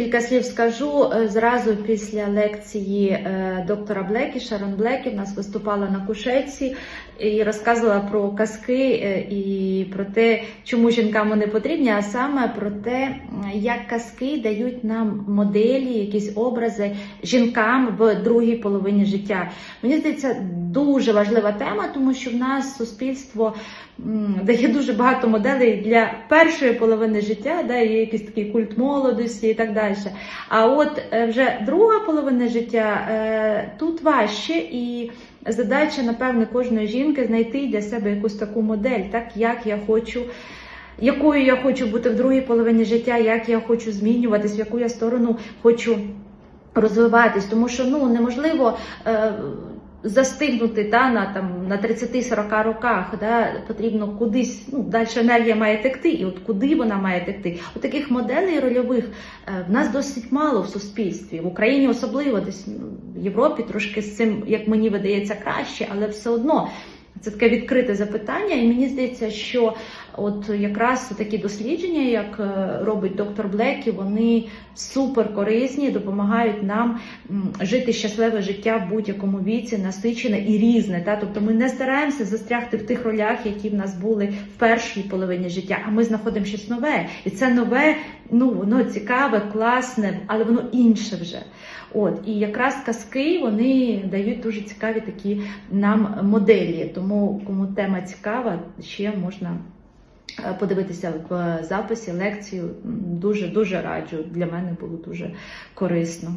декілька слів скажу. Е, Зразу після лекції е, доктора Блекі, Шарон Блекі, в нас виступала на кушетці і розказувала про казки е, і про те, чому жінкам вони потрібні, а саме про те, як казки дають нам моделі, якісь образи жінкам в другій половині життя. Мені здається, дуже важлива тема, тому що в нас суспільство дає дуже багато моделей для першої половини життя, да, є якийсь такий культ молодості і так далі. А от е, вже друга половина життя е, тут важче і. Задача, напевне, кожної жінки знайти для себе якусь таку модель, так як я хочу, якою я хочу бути в другій половині життя, як я хочу змінюватись, в яку я сторону хочу розвиватись. Тому що ну неможливо е, застигнути та, на там на 30-40 роках. Да, потрібно кудись, ну далі енергія має текти, і от куди вона має текти. От таких моделей рольових е, в нас досить мало в суспільстві, в Україні особливо десь ну, в Європі трошки з цим, як мені видається, краще, але все одно. Це таке відкрите запитання, і мені здається, що от якраз такі дослідження, як е, робить доктор Блекі, вони супер корисні, допомагають нам жити щасливе життя в будь-якому віці, насичене і різне. Та? Тобто ми не стараємося застрягти в тих ролях, які в нас були в першій половині життя, а ми знаходимо щось нове. І це нове, ну воно цікаве, класне, але воно інше вже. От і якраз казки вони дають дуже цікаві такі нам моделі. Тому кому тема цікава, ще можна е, подивитися в записі лекцію. Дуже дуже раджу. Для мене було дуже корисно.